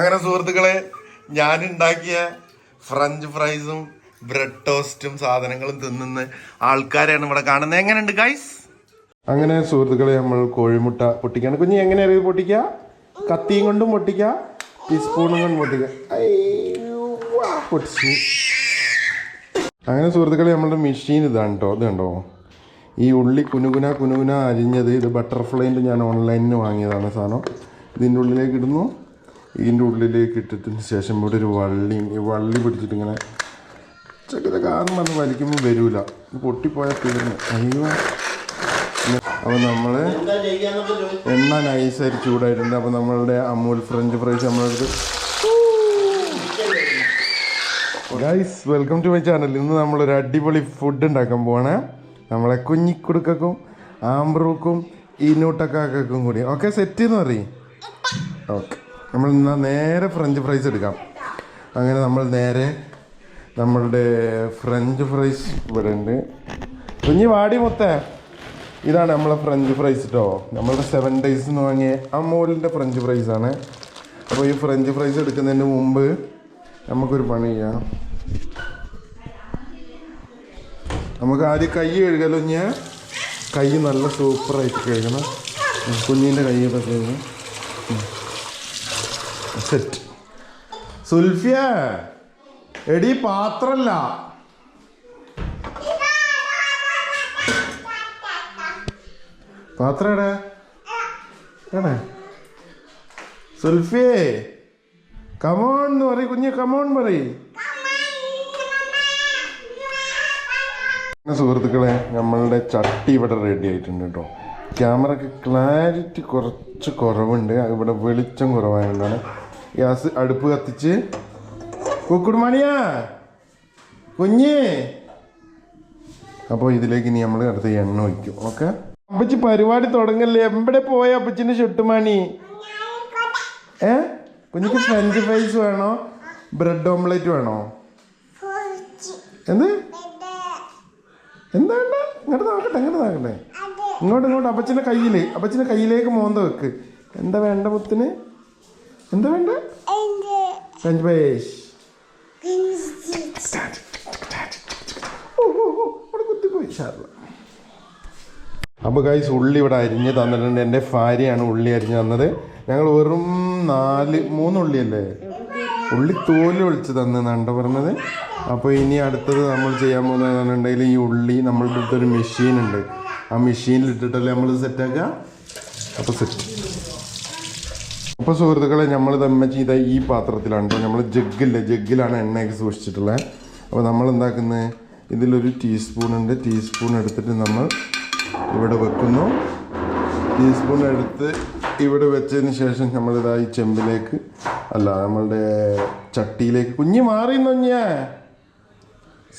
അങ്ങനെ സുഹൃത്തുക്കളെ ഞാൻ ഉണ്ടാക്കിയ ഫ്രഞ്ച് ഫ്രൈസും ബ്രെഡ് ടോസ്റ്റും സാധനങ്ങളും തിന്നുന്ന ആൾക്കാരെയാണ് ഇവിടെ കാണുന്നത്. എങ്ങനെയുണ്ട് ഗൈസ് അങ്ങനെ സുഹൃത്തുക്കളെ നമ്മൾ കോഴിമുട്ട പൊട്ടിക്കാണ്. കുഞ്ഞ് എങ്ങനെ ഇത് പൊട്ടിക്ക? കത്തിയും കൊണ്ടും പൊട്ടിക്കുക ടീസ്പൂണും കൊണ്ടും വാ, പൊട്ടിച്ചു. അങ്ങനെ സുഹൃത്തുക്കളെ നമ്മളുടെ മെഷീൻ ഇതാണ് കേട്ടോ ഇത് കണ്ടോ? ഈ ഉള്ളി കുനുകുന കുനുകുന അരിഞ്ഞത്. ഇത് ബട്ടർഫ്ലൈന്റെ ഞാൻ ഓൺലൈനിൽ വാങ്ങിയതാണ് സാധനം. ഇതിന്റെ ഉള്ളിലേക്ക് ഇടുന്നു. ഇതിന്റെ ഉള്ളിലേക്ക് ഇട്ടിട്ടതിന് ശേഷം ഇവിടെ ഒരു വള്ളി വള്ളി പിടിച്ചിട്ട് ഇങ്ങനെ ചെക്കത കാരണം വന്ന് വലിക്കുമ്പോൾ വരൂല. പൊട്ടിപ്പോയാൽ തീർന്നു. അയ്യോ. അപ്പോൾ നമ്മൾ എണ്ണ നൈസായിട്ട് ചൂടായിട്ടുണ്ട്. അപ്പോൾ നമ്മളുടെ അമൂൽ ഫ്രഞ്ച് ഫ്രൈസ് നമ്മളെടുത്ത്. Guys welcome to my channel ഇന്ന് നമ്മളൊരു അടിപൊളി ഫുഡ് ഉണ്ടാക്കാൻ പോവാണ്. നമ്മളെ കുഞ്ഞിക്കുടുക്കും ആംബ്രൂക്കും ഈനൂട്ടക്കാക്കും കൂടി. ഓക്കെ സെറ്റ് എന്ന് പറയും ഓക്കെ നമ്മൾ എന്നാൽ നേരെ ഫ്രഞ്ച് ഫ്രൈസ് എടുക്കാം. അങ്ങനെ നമ്മൾ നേരെ നമ്മളുടെ ഫ്രഞ്ച് ഫ്രൈസ് ഇവിടെ ഉണ്ട്. കുഞ്ഞി വാടി മൊത്തേ. ഇതാണ് നമ്മളെ ഫ്രഞ്ച് ഫ്രൈസ് കേട്ടോ നമ്മളുടെ സെവൻ ഡേയ്സ് എന്ന് വാങ്ങിയ അമൂലിന്റെ ഫ്രഞ്ച് ഫ്രൈസ് ആണ്. അപ്പോൾ ഈ ഫ്രഞ്ച് ഫ്രൈസ് എടുക്കുന്നതിന് മുമ്പ് നമുക്കൊരു പണി ചെയ്യാം. നമുക്ക് ആദ്യം കൈ കഴുകലോ കൈ നല്ല സൂപ്പറായിട്ട് കഴുകണം. കുഞ്ഞിന്റെ കുഞ്ഞിന്റെ കൈയൊക്കെ കഴുകണം. സെറ്റ് സുൽഫിയ എടി പാത്രല്ല. പാത്രം സുൽഫിയേ കമോൺ എന്ന് പറയും കുഞ്ഞ് കമോൺ പറയും. സുഹൃത്തുക്കളെ നമ്മളുടെ ചട്ടി ഇവിടെ റെഡി ആയിട്ടുണ്ട് കേട്ടോ ക്യാമറക്ക് ക്ലാരിറ്റി കുറച്ച് കുറവുണ്ട്. ഇവിടെ വെളിച്ചം കുറവായതുകൊണ്ടാണ് ഗ്യാസ് അടുപ്പ് കത്തിച്ച്. കുക്കുടുമണിയാ കുഞ്ഞ്. അപ്പോൾ ഇതിലേക്ക് ഇനി നമ്മൾ അടുത്ത എണ്ണ ഒഴിക്കും. ഓക്കെ? അപ്പച്ചി പരിപാടി തുടങ്ങല്ലേ? എവിടെ പോയ അപ്പച്ചിന്റെ ചുട്ടുമണി ഏ? കുഞ്ഞിക്ക് ഫ്രഞ്ച് ഫ്രൈസ് വേണോ? ബ്രെഡ് ഓംലെറ്റ് വേണോ? എന്ത്? എന്താ വേണ്ട? ഇങ്ങോട്ട് നോക്കട്ടെ ഇങ്ങോട്ട് നോക്കട്ടെ. ഇങ്ങോട്ട് ഇങ്ങോട്ട്. അപ്പച്ചന്റെ കയ്യിൽ അപ്പച്ചന്റെ കയ്യിലേക്ക് മോന്ത വെക്ക്. എന്താ വേണ്ട മുത്തിന് എന്താ വേണ്ട? കുത്തിപ്പോയി. ഷാർല അപ്പോൾ ഗൈസ് ഉള്ളി ഇവിടെ അരിഞ്ഞ് തന്നിട്ടുണ്ട്. എന്റെ ഭാര്യയാണ് ഉള്ളി അരിഞ്ഞ് തന്നത്. ഞങ്ങൾ വെറും നാല് മൂന്ന് ഉള്ളിയല്ലേ? ഉള്ളി തോൽ ഒളിച്ച് നണ്ട പറഞ്ഞത്. അപ്പോൾ ഇനി അടുത്തത് നമ്മൾ ചെയ്യാൻ പോകുന്നതെന്നുണ്ടെങ്കിൽ ഈ ഉള്ളി നമ്മളുടെ അടുത്തൊരു മെഷീൻ ഉണ്ട്. ആ മെഷീനിൽ ഇട്ടിട്ടല്ലേ നമ്മൾ സെറ്റാക്കുക അപ്പോൾ സെറ്റ് അപ്പോൾ സുഹൃത്തുക്കളെ നമ്മൾ തമ്മ ചെയ്ത ഈ പാത്രത്തിലാണ് നമ്മൾ ജഗ്ഗില്ലേ? ജഗ്ഗിലാണ് എണ്ണയൊക്കെ സൂക്ഷിച്ചിട്ടുള്ളത് അപ്പോൾ നമ്മൾ എന്താക്കുന്നത് ഇതിലൊരു ടീസ്പൂൺ ഉണ്ട് ടീസ്പൂൺ എടുത്തിട്ട് നമ്മൾ ഇവിടെ വെക്കുന്നു. ടീസ്പൂൺ എടുത്ത് ഇവിടെ വെച്ചതിന് ശേഷം നമ്മളിതാ ഈ ചെമ്പിലേക്ക് അല്ല നമ്മളുടെ ചട്ടിയിലേക്ക്. കുഞ്ഞ് മാറി നൊഞ്ഞേ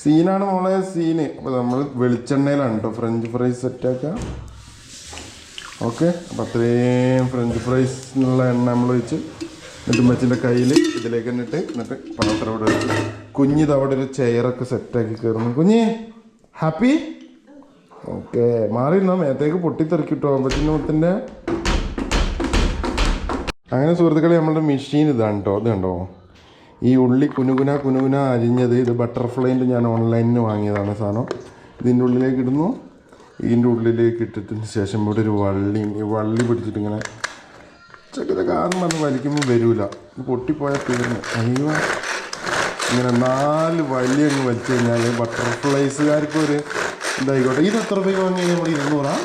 സീനാണ് മോളെ സീന്. അപ്പോൾ നമ്മൾ വെളിച്ചെണ്ണയിലാണ് കേട്ടോ ഫ്രഞ്ച് ഫ്രൈസ് സെറ്റാക്കുക ഓക്കെ അപ്പോൾ അത്രയും ഫ്രഞ്ച് ഫ്രൈസിനുള്ള എണ്ണ നമ്മൾ വെച്ച് എന്നിട്ട് മച്ചിന്റെ കയ്യിൽ ഇതിലേക്ക് എന്നിട്ട് എന്നിട്ട് പാത്രം ഇവിടെ വെച്ച് കുഞ്ഞിത് അവിടെ ഒരു ചെയറൊക്കെ സെറ്റാക്കി കയറുന്നു കുഞ്ഞ് ഹാപ്പി ഓക്കെ മാറിയിരുന്നോ? മേത്തേക്ക് പൊട്ടിത്തെറിക്കിട്ടോ അമ്പത്തിന്റെ മുത്തിന്റെ അങ്ങനെ സുഹൃത്തുക്കളെ നമ്മളുടെ മെഷീൻ ഇതാണ് കേട്ടോ ഇത് കണ്ടോ? ഈ ഉള്ളി കുനുകുന കുനുകുന അരിഞ്ഞത് ഇത് ബട്ടർഫ്ലൈന്റെ ഞാൻ ഓൺലൈനിൽ വാങ്ങിയതാണ് സാധനം. ഇതിന്റെ ഉള്ളിലേക്ക് ഇടുന്നു. ഇതിന്റെ ഉള്ളിലേക്ക് ഇട്ടിട്ടതിന് ശേഷം ഇവിടെ ഒരു വള്ളി ഈ വള്ളി പിടിച്ചിട്ട് ഇങ്ങനെ ചെറിയ കാരണം വന്ന് വലിക്കുമ്പോൾ വരില്ല ഇത് പൊട്ടിപ്പോയാൽ തീർന്നു. അയ്യോ. ഇങ്ങനെ നാല് വലിയ അങ്ങ് വലിച്ചു കഴിഞ്ഞാൽ ബട്ടർഫ്ലൈസുകാർക്ക് ഒരു ഇതായിക്കോട്ടെ. ഇത് എത്ര രൂപയ്ക്ക് വാങ്ങി നമ്മൾ ഇരുന്നൂറാ?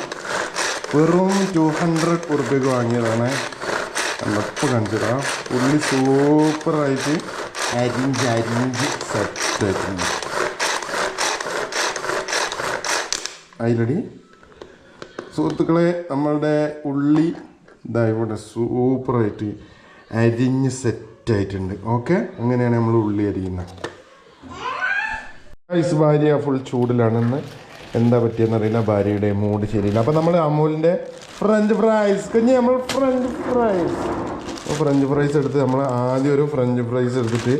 വെറും ടു ഹൺഡ്രഡ് ഉറുപ്പ്യക്ക് വാങ്ങിയതാണ്. എപ്പോൾ കാണിച്ചതാ ഉള്ളി സൂപ്പറായിട്ട് അരിഞ്ച് അരിഞ്ച് സെറ്റ് ആയിട്ടുണ്ട്. അതിലടി സുഹൃത്തുക്കളെ നമ്മളുടെ ഉള്ളി ഇതാ ഇവിടെ സൂപ്പറായിട്ട് അരിഞ്ഞ് സെറ്റായിട്ടുണ്ട്. ഓക്കെ? അങ്ങനെയാണ് നമ്മൾ ഉള്ളി അരിയുന്നത്. ഐസ് ഭാര്യ ഫുൾ ചൂടിലാണെന്ന് എന്താ പറ്റിയെന്നറിയില്ല ഭാര്യയുടെ മൂഡ് ശരിയില്ല. അപ്പോൾ നമ്മൾ അമൂലിന്റെ ഫ്രഞ്ച് ഫ്രൈസ് കഞ്ഞി നമ്മൾ ഫ്രഞ്ച് ഫ്രൈസ് അപ്പോൾ ഫ്രഞ്ച് ഫ്രൈസ് എടുത്ത് നമ്മൾ ആദ്യം ഒരു ഫ്രഞ്ച് ഫ്രൈസ് എടുത്തിട്ട്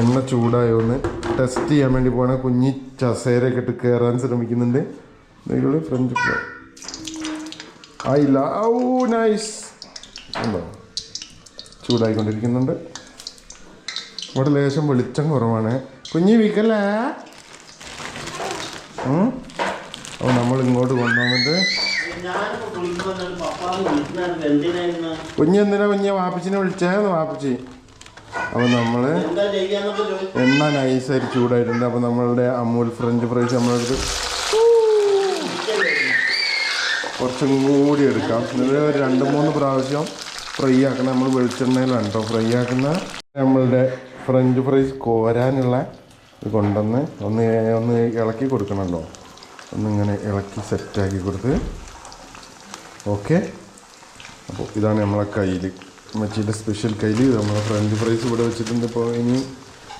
എണ്ണ ചൂടായോ ഒന്ന് ടെസ്റ്റ് ചെയ്യാൻ വേണ്ടി പോകണ കുഞ്ഞി ചസേരയൊക്കെ ഇട്ട് കയറാൻ ശ്രമിക്കുന്നുണ്ട്. ഇതുള്ള ഫ്രഞ്ച് ഫ്രൈ ആയില്ല ഔ നൈസ് ഉണ്ടോ? ചൂടായിക്കൊണ്ടിരിക്കുന്നുണ്ട്. ഇവിടെ ലേശം വെളിച്ചം കുറവാണ്. കുഞ്ഞി വിക്കല്ലേ? അപ്പോൾ നമ്മൾ ഇങ്ങോട്ട് കൊണ്ടുവന്നിട്ട് കുഞ്ഞി കുളിക്കുമ്പോ പപ്പാന്ന് വിളിക്കുന്നായിരുന്നു എന്തിനായിരുന്നു കുഞ്ഞ് എന്തിനാ കുഞ്ഞെ വാപ്പച്ചിനെ വിളിച്ചായിരുന്നു വാപ്പച്ചി അപ്പോൾ നമ്മൾ എണ്ണ നൈസായിട്ട് ചൂടായിട്ടുണ്ട്. അപ്പോൾ നമ്മളുടെ അമൂൽ ഫ്രഞ്ച് ഫ്രൈസ് നമ്മളെടുത്ത് കുറച്ചും കൂടി എടുക്കാം. എന്നിട്ട് രണ്ട് മൂന്ന് പ്രാവശ്യം ഫ്രൈ ആക്കണം. നമ്മൾ വെളിച്ചെണ്ണയിലാണ് കേട്ടോ ഫ്രൈ ആക്കുന്ന. നമ്മളുടെ ഫ്രഞ്ച് ഫ്രൈസ് കോരാനുള്ള ഇത് കൊണ്ടുവന്ന് ഒന്ന് ഒന്ന് ഇളക്കി കൊടുക്കണമല്ലോ. ഒന്നിങ്ങനെ ഇളക്കി സെറ്റാക്കി കൊടുത്ത്. ഓക്കെ അപ്പോൾ ഇതാണ് നമ്മളെ കയ്യിൽ മച്ചിന്റെ സ്പെഷ്യൽ കയ്യിൽ നമ്മളെ ഫ്രഞ്ച് ഫ്രൈസ് ഇവിടെ വെച്ചിട്ടുണ്ട്. ഇപ്പോൾ ഇനി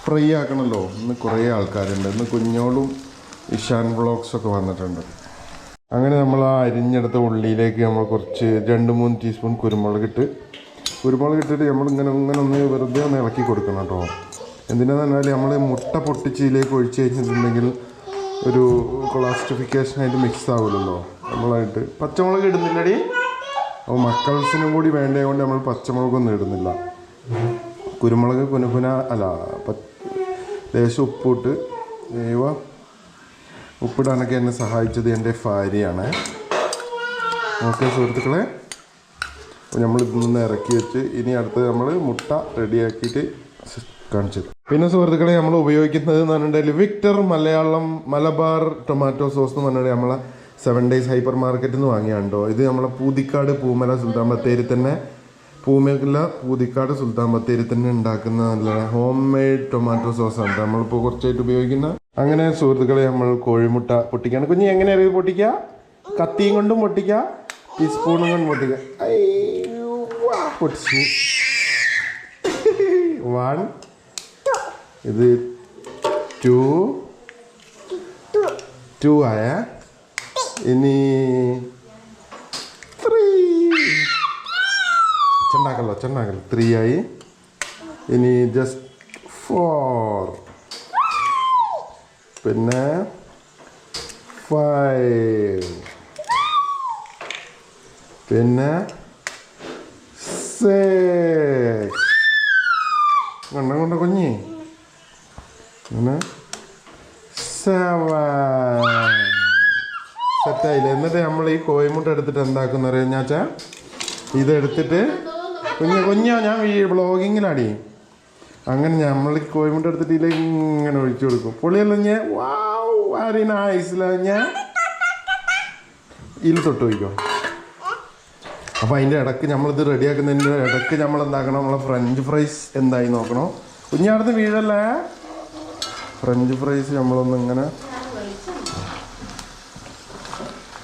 ഫ്രൈ ആക്കണമല്ലോ. ഇന്ന് കുറേ ആൾക്കാരുണ്ട്. ഇന്ന് കുഞ്ഞോളും ഇഷാൻ വ്ളോഗ്സൊക്കെ വന്നിട്ടുണ്ട്. അങ്ങനെ നമ്മൾ ആ അരിഞ്ഞെടുത്ത ഉള്ളിയിലേക്ക് നമ്മൾ കുറച്ച് രണ്ട് മൂന്ന് ടീസ്പൂൺ കുരുമുളക് ഇട്ട് കുരുമുളക് ഇട്ടിട്ട് നമ്മൾ ഇങ്ങനെ ഇങ്ങനെ ഒന്ന് വെറുതെ ഒന്ന് ഇളക്കി കൊടുക്കണം കേട്ടോ. എന്തിനാന്ന് പറഞ്ഞാൽ നമ്മൾ മുട്ട പൊട്ടിച്ചതിലേക്ക് ഒഴിച്ച് കഴിഞ്ഞിട്ടുണ്ടെങ്കിൽ ഒരു കൊളാസ്റ്റിഫിക്കേഷനായിട്ട് മിക്സ് ആവില്ലല്ലോ നമ്മളായിട്ട് പച്ചമുളക് ഇടുന്നില്ലടി. അപ്പോൾ മക്കൾസിനും കൂടി വേണ്ടത് കൊണ്ട് നമ്മൾ പച്ചമുളകൊന്നും ഇടുന്നില്ല. കുരുമുളക് കുനുകുന അല്ല ലേശം ഉപ്പിട്ട് ദൈവ ഉപ്പിടാനൊക്കെ എന്നെ സഹായിച്ചത് എന്റെ ഭാര്യയാണ്. ഓക്കെ സുഹൃത്തുക്കളെ. നമ്മൾ ഇതിൽ ഇറക്കി വെച്ച് ഇനി അടുത്ത് നമ്മൾ മുട്ട റെഡിയാക്കിയിട്ട് കാണിച്ചു തരും. പിന്നെ സുഹൃത്തുക്കളെ നമ്മൾ ഉപയോഗിക്കുന്നത് എന്ന് പറഞ്ഞിട്ടുണ്ടെങ്കിൽ Victor Malayalam Malabar tomato sauce എന്ന് പറഞ്ഞിട്ട് നമ്മളെ സെവൻ ഡേയ്സ് ഹൈപ്പർ മാർക്കറ്റിൽ നിന്ന് വാങ്ങിയാണ്ടോ ഇത് നമ്മളെ പൂതിക്കാട് പൂമല സുൽത്താൻ ബത്തേരി തന്നെ പൂമല പൂതിക്കാട് സുൽത്താൻ ബത്തേരി തന്നെ ഉണ്ടാക്കുന്ന നല്ല ഹോം മെയ്ഡ് ടൊമാറ്റോ സോസാണ് നമ്മളിപ്പോൾ കുറച്ചായിട്ട് ഉപയോഗിക്കുന്ന അങ്ങനെ സുഹൃത്തുക്കളെ നമ്മൾ കോഴിമുട്ട പൊട്ടിക്കാണ്. കുഞ്ഞ് എങ്ങനെയാണ് ഇത് പൊട്ടിക്കുക കത്തിയും കൊണ്ടും പൊട്ടിക്കുക ടീസ്പൂണും കൊണ്ടും പൊട്ടിക്കുക വൺ ഇത് ടു ടു ആയ. ഇനി ത്രീ ഒച്ചുണ്ടാക്കല്ലോ ഒച്ചുണ്ടാക്കല്ലോ ത്രീ ആയി. ഇനി ജസ്റ്റ് ഫോർ പിന്നെ ഫൈവ് പിന്നെ സിക്സ് കണ്ട കൊണ്ട കുഞ്ഞി? പിന്നെ സെവൻ സെറ്റായില്ല എന്നിട്ട് നമ്മൾ ഈ കോയിമുട്ട എടുത്തിട്ട് എന്താക്കുന്ന അറിയാം ഞാച്ചാ ഇതെടുത്തിട്ട് കുഞ്ഞ് കുഞ്ഞോ ഞാൻ വ്ളോഗിങ്ങിലാടി അങ്ങനെ നമ്മൾ ഈ കോയമ്പിന്റെ എടുത്തിട്ട് ഇതിലേക്ക് ഇങ്ങനെ ഒഴിച്ചു കൊടുക്കും. പുളിയല്ല ഞാൻ വാവ് നൈസ് ഞാൻ ഇതിൽ തൊട്ട് വയ്ക്കും അപ്പോൾ അതിന്റെ ഇടയ്ക്ക് നമ്മളിത് റെഡിയാക്കുന്നതിന്റെ ഇടയ്ക്ക് നമ്മൾ എന്താക്കണം നമ്മളെ ഫ്രഞ്ച് ഫ്രൈസ് എന്തായി നോക്കണം. കുഞ്ഞാടത്ത് വീഴല്ലേ? ഫ്രഞ്ച് ഫ്രൈസ് നമ്മളൊന്ന് ഇങ്ങനെ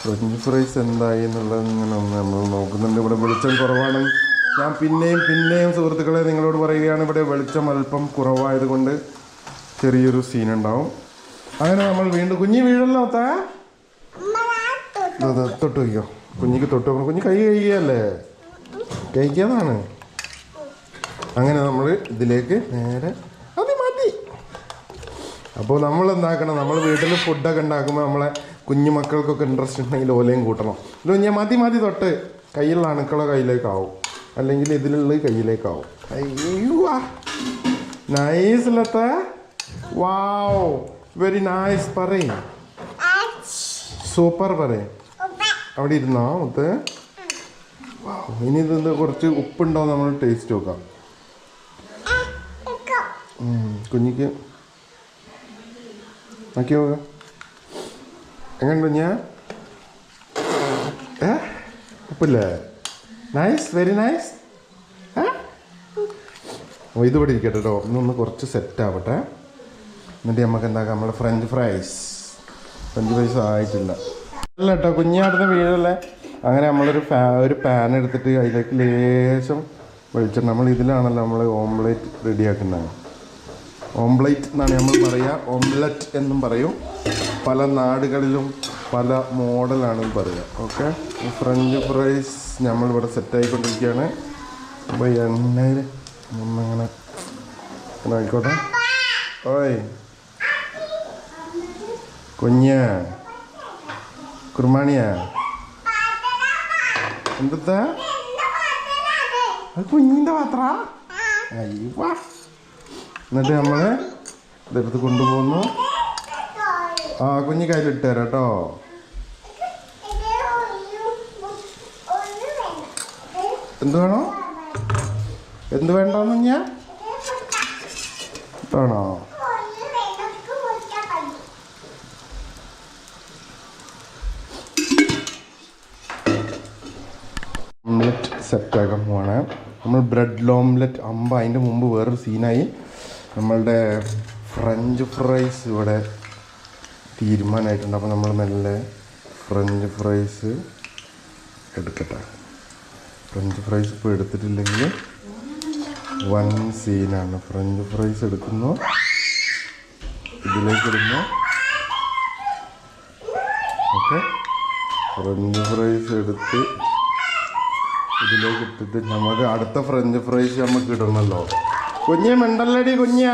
ഫ്രഞ്ച് ഫ്രൈസ് എന്തായി എന്നുള്ളത് ഇങ്ങനെ ഒന്ന് നമ്മൾ നോക്കുന്നുണ്ട്. ഇവിടെ വെളിച്ചം കുറവാണ്. ഞാൻ പിന്നെയും പിന്നെയും സുഹൃത്തുക്കളെ നിങ്ങളോട് പറയുകയാണ് ഇവിടെ വെളിച്ചം അല്പം കുറവായതുകൊണ്ട് ചെറിയൊരു സീൻ ഉണ്ടാവും അങ്ങനെ നമ്മൾ വീണ്ടും കുഞ്ഞി വീഴല്ലോ തൊട്ട് വയ്ക്കോ. കുഞ്ഞിക്ക് തൊട്ട് വെക്കണം. കുഞ്ഞ് കൈ കഴിക്കുകയല്ലേ കഴിക്കാതാണ് അങ്ങനെ നമ്മൾ ഇതിലേക്ക് നേരെ അത് മതി അപ്പോൾ നമ്മൾ എന്താക്കണം? നമ്മൾ വീട്ടിൽ ഫുഡൊക്കെ ഉണ്ടാക്കുമ്പോൾ നമ്മളെ കുഞ്ഞു മക്കൾക്കൊക്കെ ഇൻട്രസ്റ്റ് ഉണ്ടെങ്കിൽ ഓലയും കൂട്ടണം. ഇത് ഞാൻ മതി മതി തൊട്ട്. കയ്യിലുള്ള അണുക്കളോ കയ്യിലേക്കാവും അല്ലെങ്കിൽ ഇതിലുള്ള കയ്യിലേക്കാവും. അയ്യോ നൈസ് ലത്ത വാവ് വെരി നൈസ് പറയും. സൂപ്പർ പറയും. അവിടെ ഇരുന്നോ മുത്ത്? ഇനി ഇത് കുറച്ച് ഉപ്പുണ്ടോ നമ്മൾ ടേസ്റ്റ് നോക്കാം. കുഞ്ഞിക്ക്. നോക്കി നോക്ക. എങ്ങനെ കുഞ്ഞ? ഏ? ഉപ്പില്ലേ? നൈസ് വെരി നൈസ് ഇത് ഇവിടെ ഇരിക്കട്ടെ കേട്ടോ ഇന്നൊന്ന് കുറച്ച് സെറ്റ് ആവട്ടെ. എന്നിട്ട് നമുക്ക് എന്താക്കാം? നമ്മുടെ ഫ്രഞ്ച് ഫ്രൈസ് ഫ്രഞ്ച് ഫ്രൈസ് ആയിട്ടില്ല. അല്ല കേട്ടോ കുഞ്ഞാടുന്ന വീഴല്ലേ? അങ്ങനെ നമ്മളൊരു ഫാ ഒരു പാൻ എടുത്തിട്ട് അതിലേക്ക് ലേശം വെളിച്ചെണ്ണ. നമ്മൾ ഇതിലാണല്ലോ നമ്മൾ ഓംലേറ്റ് റെഡിയാക്കുന്നത് ഓംലേറ്റ് എന്നാണ് നമ്മൾ പറയുക ഓംലെറ്റ് എന്നും പറയും. പല നാടുകളിലും പല മോഡലാണ് പറയുക ഓക്കെ? ഫ്രഞ്ച് ഫ്രൈസ് നമ്മളിവിടെ സെറ്റായിക്കൊണ്ടിരിക്കുകയാണ്. അപ്പോൾ എണ്ണയിൽ നമ്മങ്ങനെ ആയിക്കോട്ടെ. ഓയ്. കുഞ്ഞാ. കുർമാണിയാ. എന്താ കുഞ്ഞിന്റെ പാത്ര? എന്നിട്ട് നമ്മൾ ഇതെടുത്ത് കൊണ്ടുപോകുന്നു. ആ കുഞ്ഞി കയ്യിലിട്ട് തരാം കേട്ടോ. എന്ത് വേണോ? എന്ത് വേണ്ടോന്ന് ഞാൻ വേണോ? ഓംലെറ്റ് സെറ്റ് സെറ്റാക്കാൻ പോവാണ്. നമ്മൾ ബ്രെഡ് ഓംലെറ്റ് അമ്പ അതിന്റെ മുമ്പ് വേറൊരു സീനായി നമ്മളുടെ ഫ്രഞ്ച് ഫ്രൈസ് ഇവിടെ തീരുമാനമായിട്ടുണ്ട്. അപ്പോൾ നമ്മൾ മെല്ലെ ഫ്രഞ്ച് ഫ്രൈസ് എടുക്കട്ടെ. ഫ്രഞ്ച് ഫ്രൈസ് ഇപ്പോൾ എടുത്തിട്ടില്ലെങ്കിൽ വൺ സീനാണ് ഫ്രഞ്ച് ഫ്രൈസ് എടുക്കുന്നു. ഇതിലേക്ക് ഇടുന്നു. ഓക്കെ ഫ്രഞ്ച് ഫ്രൈസ് എടുത്ത് ഇതിലേക്ക് ഇട്ടിട്ട് നമുക്ക് അടുത്ത ഫ്രഞ്ച് ഫ്രൈസ് നമുക്ക് ഇടണമല്ലോ കുഞ്ഞ മിണ്ടല്ലടി കുഞ്ഞ.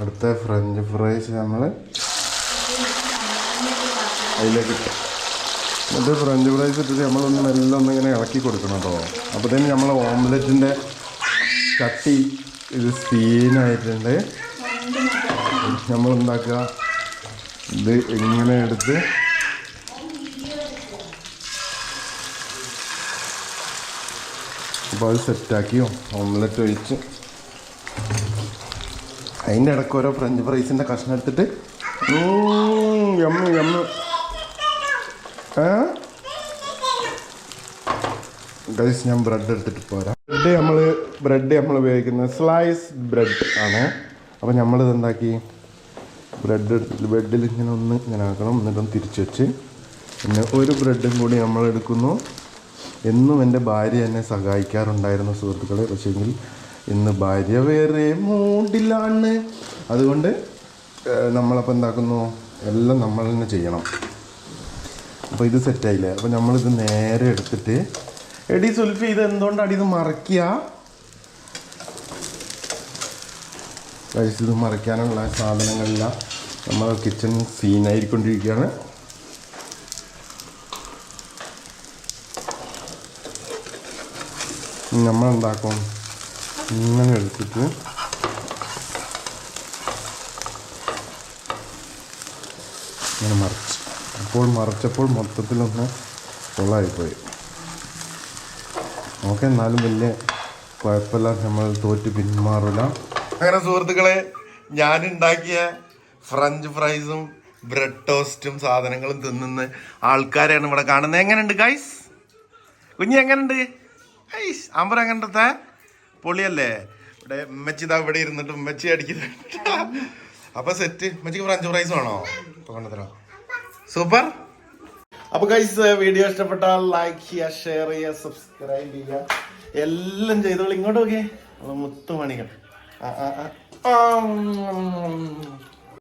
അടുത്ത ഫ്രഞ്ച് ഫ്രൈസ് നമ്മൾ അതിലേക്ക് ഇട്ടു. എന്നിട്ട് ഫ്രഞ്ച് ഫ്രൈസ് ഇട്ടിട്ട് നമ്മളൊന്ന് മെല്ലെ ഒന്ന് ഇങ്ങനെ ഇളക്കി കൊടുക്കണം കേട്ടോ അപ്പോഴത്തേന് നമ്മൾ ഓംലെറ്റിന്റെ ചട്ടി ഇത് സീനായിട്ടുണ്ട്. നമ്മൾ എന്താക്കുക ഇത് ഇങ്ങനെ എടുത്ത് അപ്പോൾ അത് സെറ്റാക്കിയോ ഓംലെറ്റ് ഒഴിച്ച് അതിന്റെ ഇടയ്ക്ക് ഓരോ ഫ്രഞ്ച് ഫ്രൈസിന്റെ കഷ്ണം എടുത്തിട്ട് യമ്മു യമ്മു ഗൈസ് ഞാൻ ബ്രെഡ് എടുത്തിട്ട് പോരാ. ബ്രെഡ് നമ്മൾ ബ്രെഡ് നമ്മൾ ഉപയോഗിക്കുന്നത് സ്ലൈസ് ബ്രെഡ് ആണ്. അപ്പോൾ നമ്മളിത് എന്താക്കി? ബ്രെഡ് എടുത്തിട്ട് ബ്രെഡിൽ ഇങ്ങനെ ഒന്ന് ഇങ്ങനെ ആക്കണം എന്നിട്ടും തിരിച്ചു വെച്ച്. പിന്നെ ഒരു ബ്രെഡും കൂടി നമ്മൾ എടുക്കുന്നു. എന്നും എന്റെ ഭാര്യ എന്നെ സഹായിക്കാറുണ്ടായിരുന്നു സുഹൃത്തുക്കളെ. പക്ഷേങ്കിൽ ഇന്ന് ഭാര്യ വേറെ മൂഡിലാണ്. അതുകൊണ്ട് നമ്മളപ്പോൾ എന്താക്കുന്നു? എല്ലാം നമ്മൾ തന്നെ ചെയ്യണം. അപ്പോൾ ഇത് സെറ്റായില്ലേ അപ്പോൾ നമ്മളിത് നേരെ എടുത്തിട്ട് എടി സുൽഫി ഇത് എന്തുകൊണ്ടാണ് ഇത് മറക്കുക കഴിച്ചത് മറയ്ക്കാനുള്ള സാധനങ്ങളെല്ലാം നമ്മൾ കിച്ചൺ സീനായിരിക്കൊണ്ടിരിക്കുകയാണ് നമ്മൾ എന്താക്കും ഇങ്ങനെ എടുത്തിട്ട് ഇങ്ങനെ മറിച്ച് അപ്പോൾ മറിച്ചപ്പോൾ മൊത്തത്തിലൊന്ന് കൊള്ളായിപ്പോയി. ഓക്കെ എന്നാലും വലിയ കുഴപ്പമില്ല. നമ്മൾ തോറ്റ് പിന്മാറില്ല അങ്ങനെ സുഹൃത്തുക്കളെ ഞാൻ ഉണ്ടാക്കിയ ഫ്രഞ്ച് ഫ്രൈസും ബ്രെഡ് ടോസ്റ്റും സാധനങ്ങളും തിന്നുന്ന ആൾക്കാരെയാണ് ഇവിടെ കാണുന്നത്. എങ്ങനെയുണ്ട് ഗൈസ് കുഞ്ഞി എങ്ങനെയുണ്ട്? ഐസ് അമ്പർ എങ്ങനത്തെ പൊളിയല്ലേ? ഇവിടെ ഉമ്മച്ചി ഇതാ ഇവിടെ ഇരുന്നിട്ട് ഉമ്മച്ചി അടിക്കുന്നുണ്ട്. അപ്പൊ സെറ്റ് ഉമ്മച്ചിക്ക് ഫ്രഞ്ച് ഫ്രൈസ് വേണോ? ഇപ്പൊ കൊണ്ടുതരാം സൂപ്പർ. അപ്പൊ ഗൈസ് വീഡിയോ ഇഷ്ടപ്പെട്ടാൽ ലൈക്ക് ചെയ്യുക ഷെയർ ചെയ്യുക സബ്സ്ക്രൈബ് ചെയ്യുക. എല്ലാം ചെയ്തോളൂ ഇങ്ങോട്ട് നോക്കിയേ. മുത്തുമണികൾ ആ ആ ആ.